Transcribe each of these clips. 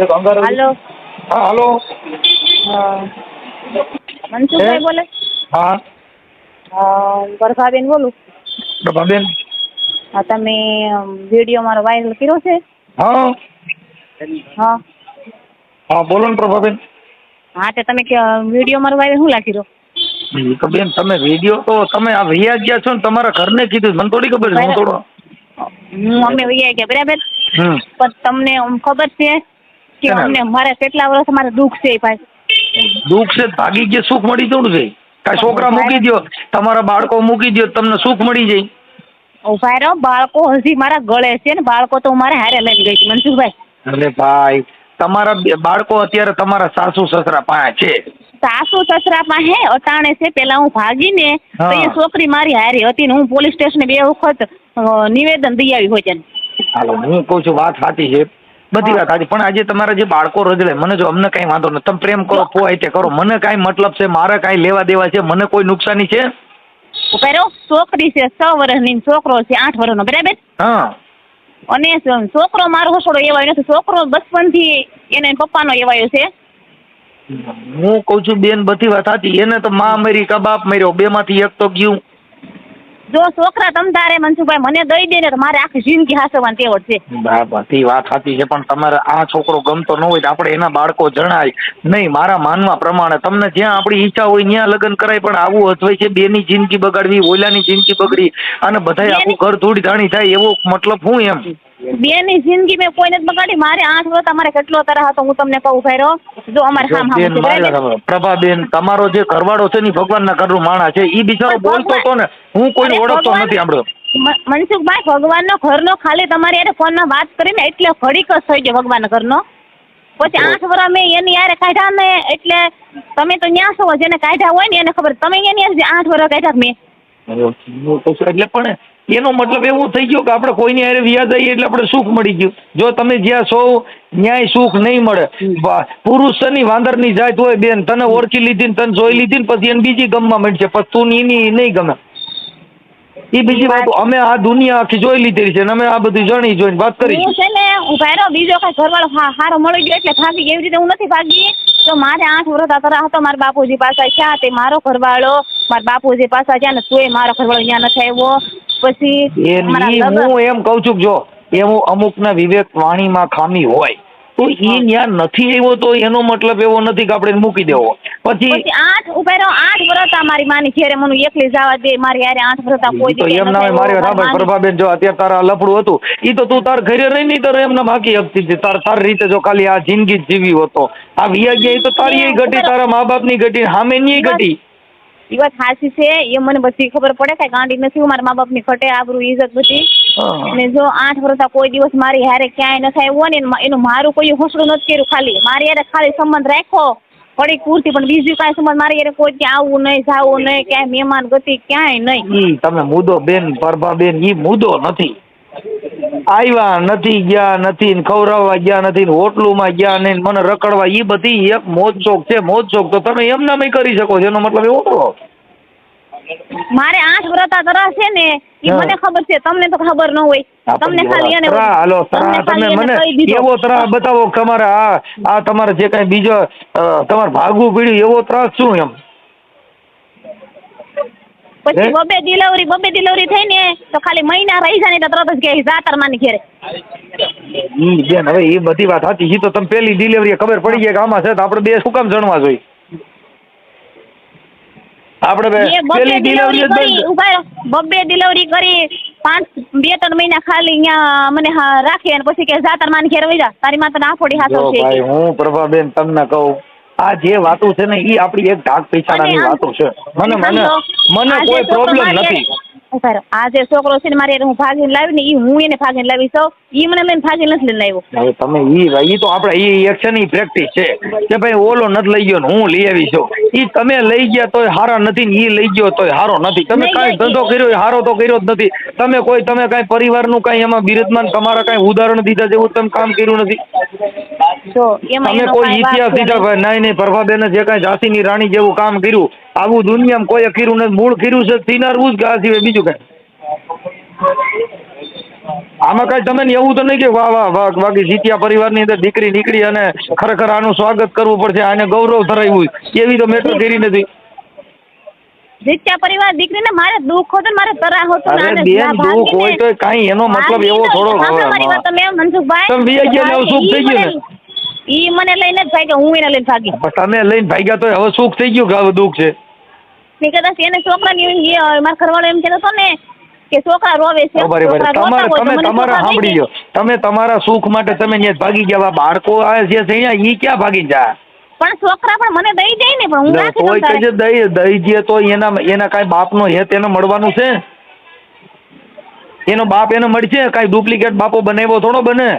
એક અંગાર હાલો. હા હાલો. મનસુખભાઈ બોલે? હા. પ્રભાબેન બોલું? પ્રભાબેન હા તમે વીડિયો મારો વાયરલ કર્યો છે? હા. હા. હા બોલો ને પ્રભાબેન. હા તે તમે વીડિયો મારો વાયરલ શું લાગી રહ્યો તો બેન તમે વીડિયો તો તમે આ વૈયા ગયા છો ને તમારા ઘરને કીધું મને થોડી ખબર છે હું થોડો હું અમે વૈયા ગયા બરાબર? પણ તમને ખબર છે કે અમને મારે કેટલા વર્ષ મારે દુઃખ છે ભાઈ. દુઃખ છે ભાગી ગયા સુખ મળી જવું છે કાંઈ છોકરા મૂકી દો તમારા બાળકો મૂકી દો તમને સુખ મળી જાય. ઊભા રહો બાળકો હજી મારા ગળે છે ને બાળકો તો મારે હારે લઈને ગઈ છે મનસુખભાઈ. અરે ભાઈ તમારા બાળકો અત્યારે તમારા સાસુ સસરા પાસે છે. સાસુ સસરા પાસે અટાણે છે પેલા હું ભાગીને તો એ છોકરી મારી હારી હતી ને હું પોલીસ સ્ટેશને બે વખત નિવેદન દઈ આવી હોય છે હાલો હું કહું છું વાત સાચી છે. બધી વાત સાચી. પણ આજે તમારા જે બાળકો રજડે મને જો અમને કઈ વાંધો નથી તમે પ્રેમ કરો પોય તે કરો. મને કઈ મતલબ છે મારે કઈ લેવા દેવા છે મને કોઈ નુકસાની છે? રહો છોકરી છે છ વર્ષની છોકરો છે આઠ વર્ષનો. બરાબર? હા. અને છોકરો મારો હસોડો એવાયો નથી. છોકરો બચપનથી એને પપ્પાનો એવાયો છે. હું કહું છું બેન બધી વાત સાચી. એને તો માં મરી કા બાપ મર્યો. બે માંથી એક તો ગયું. જો છોકરા તમ તારે મનસુખભાઈ મને દઈ દે ને તો મારે આખી જિંદગી હાસવાની તેવડ છે. બા- બધી વાત સાચી છે પણ તમારે આ છોકરો ગમતો ન હોય તો આપણે એના બાળકો જણાય. નહીં મારા માનવા પ્રમાણે તમને જ્યાં આપણી ઈચ્છા હોય ત્યાં લગ્ન કરાય પણ આવું અથવા છે બેની જિંદગી બગાડવી ઓલાની જિંદગી બગડી અને બધાય આખું ઘર ધૂળ ધાણી થાય એવો મતલબ હું એમ. બેની જિંદગી મેં કોઈને જ બગાડી. મારે આઠ વર્ષ તમારે કેટલો તરહ હતો હું તમને કહું ભાઈ જો અમારે મારે હવે પ્રભાબેન તમારો જે ઘરવાળો છે ને ભગવાનના ઘરનું માણા છે. એ બિચારો બોલતો ભગવાન- હતો ને હું કોઈને ઓળખતો ભગવાન- નથી આપણો મનસુખભાઈ ભગવાનનો ઘરનો ખાલી તમારી યારે ફોનમાં વાત કરીને એટલે ઘડીક જ થઈ ગયો ભગવાનના ઘરનો. પછી આઠ વર્ષ મેં એની યારે કાઢ્યા ને એટલે તમે તો ન્યા છો જેને કાઢ્યા હોય ને એને ખબર. તમે એની આઠ વર્ષ કાઢ્યા મેં. એટલે પણ એનો મતલબ એવું થઈ ગયો કે આપણે કોઈની હારે વ્યાજ આવીએ એટલે આપણે સુખ મળી ગયું. જો તમે જ્યાં છો ન્યાય સુખ નહીં મળે. વા- પુરુષ શની વાંદરની જાત હોય બેન તને ઓળખી લીધી ને તને જોઈ લીધી ને પછી એને બીજી ગમવા મળશે પછી તું એની નહીં ગમે. એ બીજી વાત અમે આ દુનિયા આખી જોઈ લીધેલી છે ને અમે આ બધું જાણી જોઈને વાત કરી હું છે. ને ઊભા રહો બીજો કઈ ઘરવાળો સારો મળી ગયો એટલે ભાગી એવી રીતે હું નથી ભાગી. તો મારે આઠ વર્ષ આ તરહ હતો મારા બાપુજી પાસે ક્યાં તે મારો ઘરવાળો મારા બાપુજી પાસે જ્યાં ને તોય મારો ઘરવાળો ત્યાં નથી આવ્યો. પછી હું એમ કહું છું જો એવું અમુકના વિવેક વાણીમાં ખામી હોય તો એ ત્યાં નથી આવ્યો તો એનો મતલબ એવો નથી કે આપણે મૂકી દેવો. પછી આઠ ઊભા રહો આઠ વર્ષ મારી માની ઘેરે મને એકલી જવા દે મારી યારે આઠ વર્ષ કોઈ તો એમ ના હોય મારી. રાબર પ્રભાબેન જો અત્યારે તારા લફડું હતું ઈ તો તું તાર ઘરે રહી નહીં તારે એમના બાકી હકતી હતી તાર તાર રીતે જો ખાલી આ જિંદગી જીવી હોતો આ વિયા ગયા તો તારી ઘટી તારા મા બાપની ઘટી સામે ની ઘટી. ઈ વાત સાચી છે એ મને બધી ખબર પડે કે ગાંડી નથી હું મારા મા બાપની ખટે આબરૂ ઇજ્જત બધી. અને જો આઠ વર્ષ કોઈ દિવસ મારી હારે ક્યાંય ન થાય ને એનું- મારું કોઈ હોસડું નથી કર્યું ખાલી. મારી હારે ખાલી સંબંધ રાખો પડી પૂરતી પણ બીજું કાંઈ સંબંધ મારી હારે કોઈ ત્યાં આવવું નહીં જાવું નહીં ક્યાંય મહેમાન ગતિ ક્યાંય નહીં. તમે મુદ્દો બેન પ્રભાબેન ઈ મુદ્દો નથી. આવ્યા નથી ગયા નથી ને ખવડાવવા ગયા નથી ને હોટલુમાં ગયા નહીં ને મને રખડવા ઈ બધી એક મોજ શોખ છે મોજ શોખ તો તમે એમ નામે કરી શકો છો? એનો મતલબ એવો મારે આઠ વ્રતા આ છે ને એ મને ખબર છે તમને તો ખબર ન હોય. તમને ખાલી એને તરા હાલો તરા તમે મને એવો ત્રાસ બતાવો તમારે આ આ તમારે જે કઈ બીજો તમારે ભાગવું પડ્યું એવો ત્રાસ શું એમ? પછી? બબે ડિલિવરી બબે ડિલિવરી થઈ ને તો ખાલી મહિના રહી જાય ને તરત જ કે જાતર માની ઘેરે. બેન હવે એ બધી વાત હતી એ તો તમે પેલી ડિલિવરી ખબર પડી ગઈ કે આમાં છે તો આપણે બે શું કામ જણવા જોઈએ? આપણે પેલી ડિલિવરી કરી ઊભા રહો. ડિલિવરી કરી પાંચ બે ત્રણ મહિના ખાલી અહીંયા મને રાખી અને પછી કે જાતર માની ઘેર વઈ જા તારી માતા આફોડી હાથો જો છે ભાઈ. હું પ્રભાબેન તમને કહું આ જે વાતો છે ને એ આપણી એક ઢાક પૈસાની વાતો છે મને મને મને કોઈ પ્રોબ્લેમ નથી હારે- ઊભા આ જે છોકરો છે ને મારે હું ભાગીને લાવી ને ઈ હું એને ભાગીને લાવી સૌ. ઈ મને લઈને ભાગીને નથી લઈને આવ્યો. હવે તમે ઈ ઈ તો આપણે ઈ એક છે ને ઈ પ્રેક્ટિસ છે. કે ભાઈ ઓલો નથી લઈ ગયો ને હું લઈ આવી છું. ઈ તમે લઈ ગયા તોય હારા નથી ને ઈ લઈ ગયો તોય હારો નથી. તમે કાંઈ ધંધો કર્યો હારો તો કર્યો જ નથી. તમે કોઈ તમે કાંઈ પરિવારનું કાંઈ એમાં બિરજમાન તમારા કાંઈ ઉદાહરણ દીધા જેવું તમે કામ કર્યું નથી? જો તમે કોઈ ઇતિહાસ ભાઈ નહીં નહીં પ્રભાબેને જે કાંઈ ઝાંસીની રાણી જેવું કામ કર્યું આવું દુનિયામાં કોઈ કર્યું નથી મૂળ કર્યું છે સિનારવું જ કે આ સિવાય બીજું કાંઈ? આમાં કઈ તમે એવું તો નહીં કે વાહ વાહ વાહ બાકી જીત્યા પરિવારની અંદર દીકરી નીકળી અને ખરેખર આનું સ્વાગત કરવું પડશે આને ગૌરવ ધરાવ્યું એવી તો મેટર કરી નથી. જીત્યા પરિવાર દીકરીને મારે દુઃખ હતું મારે તરા હતું અરે બેન દુઃખ હોય તો કાંઈ એનો મતલબ એવો થોડો તમે મનસુખભાઈ તમે ગયા સુખ થઈ ગયું ને. ઈ મને લઈને જ ભાગ્યો હું એને લઈને ભાગી. પણ તમે લઈને ભાગ્યા તો હવે સુખ થઈ ગયું કે હવે દુઃખ છે? ને કદાચ એને છોકરાની એમ કે મારા ઘરવાળો એમ કહેતો હતો ને કે છોકરા રોવે છે તમારે તમે તમારા સાંભળી ગયો તમે તમારા સુખ માટે તમે ત્યાં ભાગી ગયા. બાળકો આ જે છે અહીંયા ઈ ક્યાં ભાગી જાય? પણ છોકરા પણ મને દઈ જાય ને પણ હું રાખી દઉં તારે. દઈ દઈ જે તો એના એના કાંઈ બાપનો હેત એને મળવાનું છે? એનો બાપ એને મળશે? કઈ ડુપ્લિકેટ બાપો બનાવ્યો થોડો બને?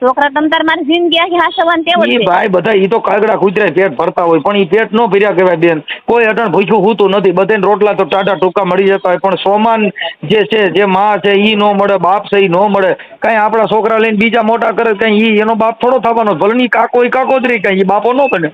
છોકરા તમ તાર મારી જિંદગી આખી હાસવાન તેવો ઈ છે. ભાઈ બધા ઈ તો કાગડા કુતરા પેટ ભરતા હોય પણ ઈ પેટ નો ભર્યા કહેવાય બેન. કોઈ અટણ ભૂખ્યું હોતું નથી બધાને રોટલા તો ટાટા ટૂંકા મળી જતા હોય પણ સોમાન જે છે જે માં છે ઈ નો મળે બાપ છે ઈ નો મળે. કઈ આપણા છોકરા લઈને બીજા મોટા કરે કઈ ઈ એનો બાપ થોડો થવાનો ભલે ની કાકો ઈ કાકો જ રહી કાંઈ ઈ બાપો નો બને.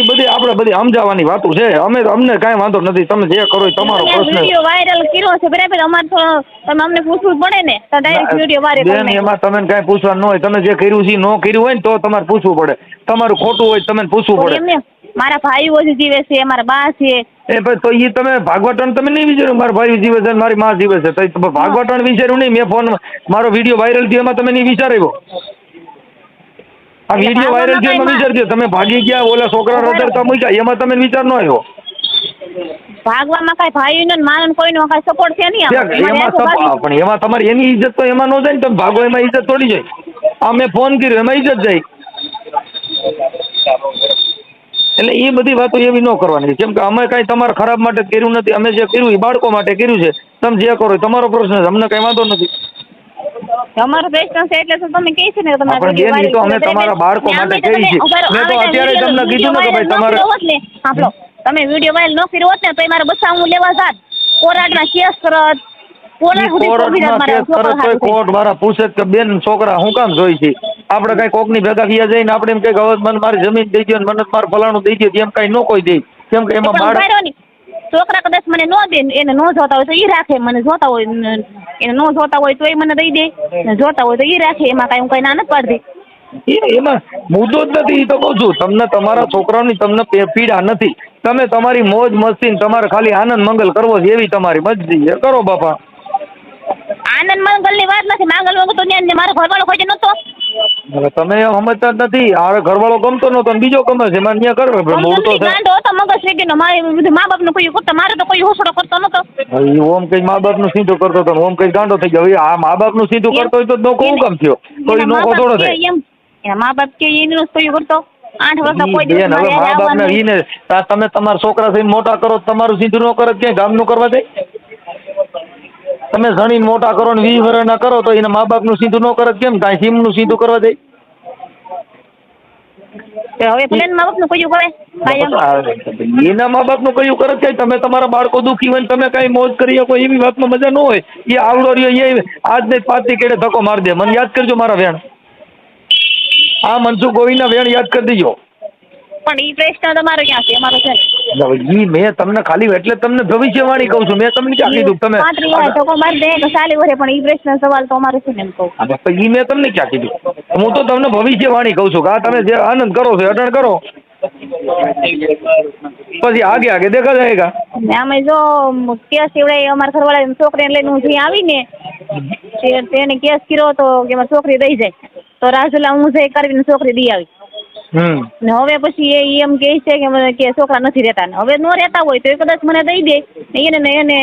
ઈ બધી આપણે બધી સમજાવવાની વાતો છે. અમે અમને કાંઈ વાંધો નથી. તમે જે કરો એ તમારો પ્રશ્ન વિડિયો વાયરલ કર્યો છે બરાબર? અમાર તો તમે અમને પૂછવું જ પડે ને. તો ડાયરેક્ટ વિડિયો વાયરલ બેન એમાં તમે કાંઈ પૂછવાનું ન હોય. તમે જે કર્યું છે ન કર્યું હોય ને તો તમારે પૂછવું પડે. તમારું ખોટું હોય તમને તમે પૂછવું પડે. મારા ભાઈઓ જ જીવે છે મારા બા છે. એ તો એ તમે ભાગવટણ તમે નહીં વિચાર્યું? મારા ભાઈ જીવે છે મારી માં જીવે છે. તો ભાગવટણ વિચાર્યું નહીં. મેં ફોન મારો વીડિયો વાયરલ થયો એમાં તમે નહીં વિચાર્યો? આ વીડિયો વાયરલ થયો એમાં વિચારજો તમે ભાગી ગયા ઓલા છોકરા રદરતા મૂક્યા એમાં તમે વિચાર ન આવ્યો. ભાગવામાં કઈ ભાઈ ને માનન કોઈનો કઈ સપોર્ટ છે નહીં એમાં પણ એમાં તમારી એની ઇજ્જત તો એમાં ન જાય ને તમે ભાગો એમાં ઇજ્જત થોડી જાય. આ મેં ફોન કર્યો એમાં ઇજ્જત જાય. એટલે એ બધી વાતો એવી ન કરવાની. કેમ કે અમે કાંઈ તમારા ખરાબ માટે કર્યું નથી અમે જે કર્યું એ બાળકો માટે કર્યું છે. તમે જે કરો તમારો પ્રશ્ન છે અમને કઈ વાંધો નથી. અમારો પ્રશ્ન છે એટલે તો તમે કહે છે ને કે બેન, ઈ તો અમે વીડિયો તમારા બાળકો માટે કહી છે. મેં તો અત્યારે તમને કીધું ને કે ભાઈ તમારે- ન કર્યો ને સાંભળો તમે વીડિયો વાયરલ ન કર્યો હોત ને તો મારા બચ્ચા હું લેવા જાત. કોર્ટમાં કેસ કરત. કોર્ટ મારા છોકરા પૂછે કે બેન હું કામ જોઈ છે? આપણે કઈ કોકની ભેગા થયા જઈને આપણે એમ કઈ હવે મને મારી જમીન દઈ દો ને મને ફલાણું દઈ દો એમ કઈ ન કોઈ દે. કેમ કે એમાં બાળક ને. છોકરા કદાચ મને ન દે, એને ન જોતા હોય તો ઈ રાખે, મને જોતા હોય એને ન જોતા હોય તો એ મને દઈ દે જોતા હોય તો ઈ રાખે, એમાં કઈ હું કઈ ના નથી પાડતી. એમાં મુદ્દો જ નથી એ તો કહું છું, તમને તમારા છોકરાઓની તમને પીડા નથી. તમે તમારી મોજ મસ્તી તમારે ખાલી આનંદ મંગલ કરવો છે એવી તમારી મરજી છે. કરો બાપા. આનંદ મંગલની વાત નથી. માંગલ મંગલ તો ન્યા મારો ઘરવાળો ખોજે નતો. હવે તમે સમજતા નથી. આ ઘરવાળો ગમતો નતો ને બીજો ગમે છે. એમાં ન્યા કરવે મૂળ તો છે. ગાંડો હતો મગજ શ્રી નો મારે બધું મા બાપનું કોઈ કરતો મારે તો કોઈ હોસડો કરતો નતો. હવે ઓમ કઈ મા બાપનું સીધું કરતો હતો ઓમ કઈ ગાંડો થઈ ગયો. હવે આ મા બાપનું સીધું કરતો હોય તો નો હું કામ થયો. તો ઈ નોખો થોડો થાય. એમ. એના મા બાપ કે એનું કોઈ કરતો આઠ વર્ષ કોઈ દિવસ હવે મા બાપ ને ઈને તમે તમારા છોકરા થઈને મોટા કરો તમારું સીધું ન કરે ક્યાંય ગામનું કરવા દે તમે જણીને મોટા કરો ને વીસ વર્ષના કરો તો એના મા બાપનું સીધું ન કરે કેમ? કાંઈ સીમનું સીધું કરવા દે? હવે મા બાપનું કરે. એના મા કયું કરે છે તમે તમારા બાળકો દુખી હોય તમે કઈ મોજ કરી શકો એવી વાતમાં મજા ન હોય. એ આવડો રહ્યો એ આજ ને પાંચ કેડે ધક્કો મારી દે. મને યાદ કરજો મારા વેણ. આ મનસુખ ગોવિંદના વેણ યાદ કરી દેજો. પણ ઈ પ્રશ્ન તમારો ક્યાં છે અમારો છે. ઈ મેં તમને ખાલી એટલે તમને ભવિષ્યવાણી કહું છું. મેં તમને ક્યાં કીધું? તમે મારી દે તો ચાલી વર્ષે પણ ઈ પ્રશ્ન સવાલ તો અમારો છે ને એમ કહું. હા, તો ઈ મેં તમને ક્યાં કીધું? હું તો તમને ભવિષ્યવાણી કહું છું કે આ તમે જે આનંદ કરો છો અટણ કરો. પછી આગે આગે દેખા જાયગા. અમે જો કેસ એવડે અમારા ઘરવાળા છોકરીને લઈને હું જઈ આવીને તેને કેસ કર્યો તો કે મારી છોકરી દઈ જાય. તો રાજુલા હું જઈ કરીને છોકરી દઈ આવી. ને હવે પછી એ એમ કે છે કે મને કે છોકરા નથી રહેતા હવે નો રહેતા હોય તો એ કદાચ મને દઈ દે. એને ને એને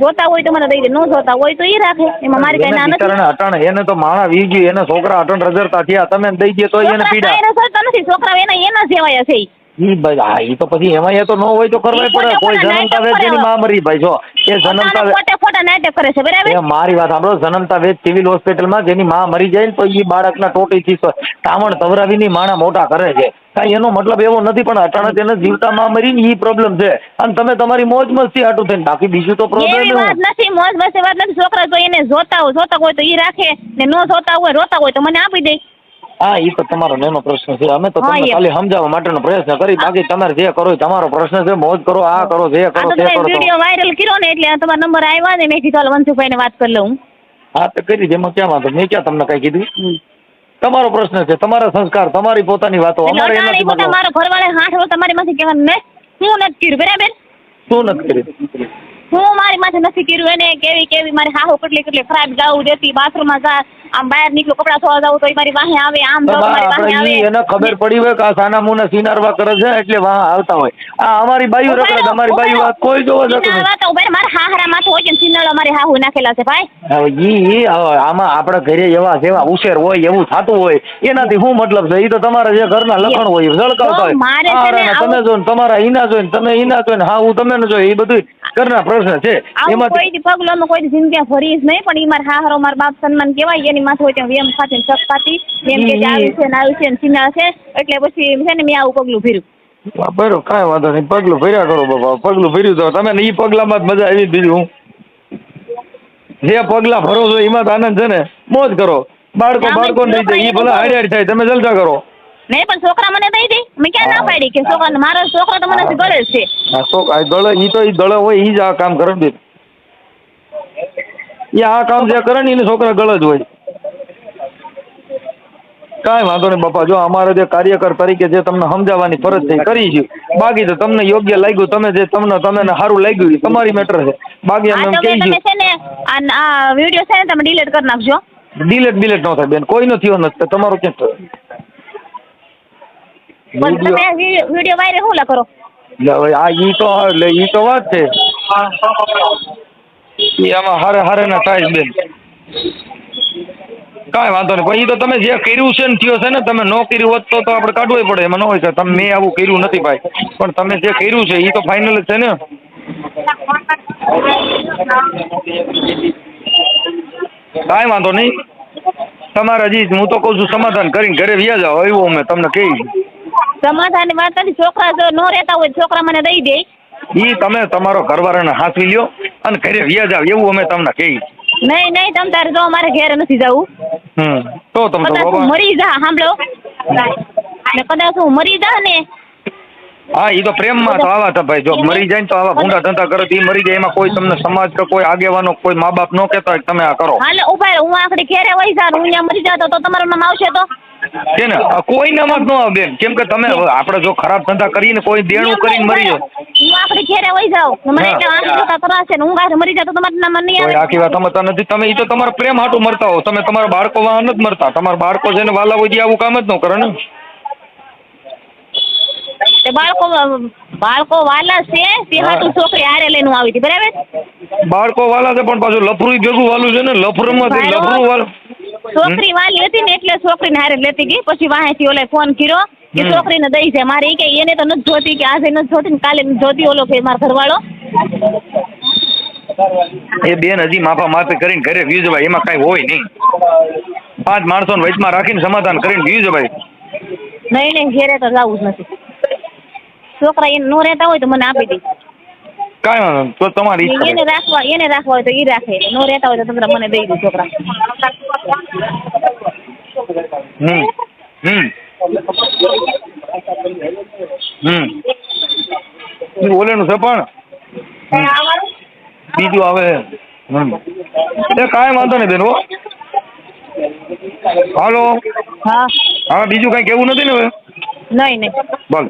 જોતા હોય તો મને દઈ દે. ન જોતા હોય તો એ રાખે. એમાં મારી કઈ ના નથી. અટણ એને તો માણા વી ગયું. એને છોકરા અટણ રજરતા થયા. તમે દઈ દે તો એને પીડા. નથી. છોકરા એના એના જેવાયા છે ઈ. તો પછી એમાં એ તો ન હોય તો કરવાય પડે. કોઈ જન્મતા નાટક વેચ કરે એની હવે. માં મરી ભાઈ જો. એ જન્મતા ફોટા નાટક કરે છે બરાબર? એ મારી વાત સાંભળો જન્મતા વેચ સિવિલ હોસ્પિટલમાં જેની માં મરી જાય ને તો ઈ બાળકના ટોટીથી તામણ તવરાવીની માણા મોટા કરે છે. કાંઈ એનો મતલબ એવો નથી પણ અચાનક એને જીવતા માં મરી ને ઈ પ્રોબ્લેમ છે. અને તમે તમારી મોજ મસ્તી હાટું થઈને. બાકી બીજું તો પ્રોબ્લેમ એવી વાત નથી મોજ મસ્તી વાત નથી. છોકરા તો એને જોતા હોય જોતા હોય તો ઈ રાખે. ને ન જોતા હોય રોતા હોય તો મને આપી દે. હા એ તો તમારો નેનો પ્રશ્ન છે. અમે તો તમને ખાલી સમજાવવા માટેનો પ્રયત્ન કરી. બાકી તમારે જે કરો એ તમારો પ્રશ્ન છે. મોજ કરો આ કરો જે કરો તે કરો વિડિયો વાયરલ કર્યો ને એટલે તમારો નંબર આવ્યો ને. મેં કીધું હાલ વંશુભાઈ ને વાત કરી લઉં. હા તો કરી એમાં ક્યાં વાંધો? મેં ક્યાં તમને કઈ કીધું? તમારો પ્રશ્ન છે. તમારા સંસ્કાર તમારી પોતાની વાતો. અમારે એનાથી મતલબ મારો ઘરવાળે હાથ તમારી માથે કહેવાનું ને હું નથી કર્યું? બરાબર? શું નથી કર્યું? હું મારી માથે નથી કર્યું એને કેવી કેવી મારી હાહુ કેટલી કેટલી ખરાબ ગાવું દેતી બાથરૂમમાં જા આમ બહાર નીકળું કપડા ધોવા જાવ તો મારી વાહે આવે આમ જાઉં મારી વાહે આવે. એને ખબર પડી હોય કે આ સાના મુના સિનારવા કરે છે એટલે વાહ આવતા હોય. આ અમારી બાયુ રખડે અમારી બાયુ વાત કોઈ જોવા. જતું નથી. વાત ઊભા મારા હાહરા માથે હોય છે ને સિંદળો મારી હાહુ નાખેલા છે ભાઈ. હવે ઈ આમાં આપણે ઘરે એવા જેવા ઉછેર હોય એવું થતું હોય એનાથી શું મતલબ છે? ઈ તો તમારા જે ઘરના લખણ હોય ઝળકાવતા હોય. તમે જો તમારા ઈના જોઈને તમે ઈના જોઈ ને હા હું તમે ન જોઈ એ બધું ઘરના પ્રશ્ન છે. એમાં કોઈ પગલો નો કોઈ જિંદગી ભરીશ નહીં પણ ઈ મારા હાહરો મારા બાપ સન્માન કહેવાય એની માથે હોય ત્યાં વેમ સાથે શક એમ કે આવ્યું છે ને આવ્યું છે ને સીના છે. એટલે પછી છે ને મેં આવું પગલું ભર્યું. બરો કાંઈ વાંધો નહીં. પગલું ભર્યા કરો બાપા. પગલું ભર્યું તો તમે ઈ પગલામાં જ મજા આવી બીજું હું. જે પગલા ભરો છો એમાં આનંદ છે ને. મોજ કરો. બાળકો બાળકો નહીં થાય ઈ ભલે હાડી થાય. તમે જલસા કરો. નહીં પણ છોકરા મને દઈ દે. મેં ક્યાં ના પાડી કે છોકરા મારો છોકરો તો મને ગળે છે. આ આ ઈ તો ઈ ગળે હોય ઈ જ આ કામ કરે ને ઈ આ કામ જે કરે ને એને છોકરા ગળે જ હોય. કાંઈ વાંધો નહીં બાપા જો અમારે જે કાર્યકર તરીકે જે તમને સમજાવવાની ફરજ છે કરી છે. બાકી તો તમને યોગ્ય લાગ્યું તમે જે તમને તમને સારું લાગ્યું એ તમારી મેટર છે. બાકી અમે તમે કહી છે ને આ વિડિયો છે ને તમે ડિલીટ કરી નાખજો. ડિલેટ ડિલીટ ન થાય બેન કોઈનો થયો નથી તમારો થયો? પણ તમે વીડિયો વીડિયો વાયરલ હું લા કરો આ ઈ તો એટલે ઈ તો વાત છે. ઈ આમાં હારે હારે ના થાય બેન. કાંઈ વાંધો નહીં. પણ ઈ તો તમે જે કર્યું છે ને થયો છે ને તમે ન કર્યું હોત તો આપણે કાઢવું પડે. એમાં ન હોય કે તમે મેં આવું કર્યું નથી ભાઈ. પણ તમે જે કર્યું છે ઈ તો ફાઇનલ જ છે ને. કાંઈ વાંધો નહીં. તમારા જી હું તો કહું છું સમાધાન કરીને ઘરે વ્યા જાઓ. એવું અમે તમને કહી. સમાધાનની વાત નથી. છોકરા જો નો રહેતા હોય છોકરા મને દઈ દે. ઈ તમે તમારો ઘરવાળાને હાંસી લ્યો અને ઘરે વ્યાજ આવ એવું અમે તમને કહી નહીં નહીં તમ તારે જો અમારે ઘેર નથી જવું. હમ તો તમે તો મરી જા સાંભળો. ને કદાચ હું મરી જા ને. હા ઈ તો પ્રેમમાં તો આવા હતા ભાઈ. જો મરી જાય ને તો આવા ભૂંડા ધંધા કરે તો ઈ મરી જાય. એમાં કોઈ તમને સમાજ કે કોઈ આગેવાનો કોઈ મા બાપ નો કહેતા હોય તમે આ કરો. હાલે ઊભા હું આખડી ઘેરે વહી જા હું અહીંયા મરી જાતો તો તમારું નામ આવશે તો? છે ને? કોઈ નમક નો આવે બેન. કેમ કે તમે આપણે જો ખરાબ ધંધા કરીને કોઈ દેણું કરીને મરી જાવ હું આખડી ઘેરે વહી જાવ મને એટલે આંખ જોતા ત્રાસ ને હું ગારે મરી જાતો તો તમારું નામ નહીં આવે. આખી વાત સમજતા નથી. તમે ઈ તો તમારા પ્રેમ હાટું મરતા હો. તમે તમારા બાળકો વાહન જ મરતા. તમારા બાળકો છે ને વાલા હોય આવું કામ જ ન કરે ને. તે બાળકો બાળકો વાલા છે તે. છોકરી હારે લઈને આવી હતી. બરાબર? બાળકો વાલા છે પણ પાછું લફરું ભેગું વાલું છે ને. લફરમાંથી ભાઈઓ. લફરું વાલું છોકરી વાલી હતી ને એટલે છોકરીને હારે લેતી ગઈ. પછી વાહેથી ઓલે ફોન કર્યો કે. છોકરીને દઈ છે મારે એ કે એને તો નથી જોતી કે આજે નથી જોતી ને કાલે નથી જોતી. ઓલો કે મારો ઘરવાળો. એ બેન હજી માફા માફી કરીને ઘરે વ્યૂ ભાઈ. એમાં કઈ હોય નહીં. પાંચ માણસોને વચમાં રાખીને સમાધાન કરીને વ્યૂ ભાઈ. નહીં નહીં ઘેરે તો જવું જ નથી. છોકરા એને નો રહેતા હોય તો મને આપી દે. કાંઈ વાંધો નહીં. તો તમારી ઈચ્છા એને રાખવા એને રાખવા હોય તો ઈ રાખે. નો રહેતા હોય તો તમે મને દઈ દો છોકરા. હમ. હમ. હમ. ઓલેનું છે પણ. બીજું આવે. હમ. એ કાંઈ વાંધો નહીં બેન હો. હાલો. હા. હા બીજું કઈ કેવું નથી ને હવે? નહીં નહીં. બોલ.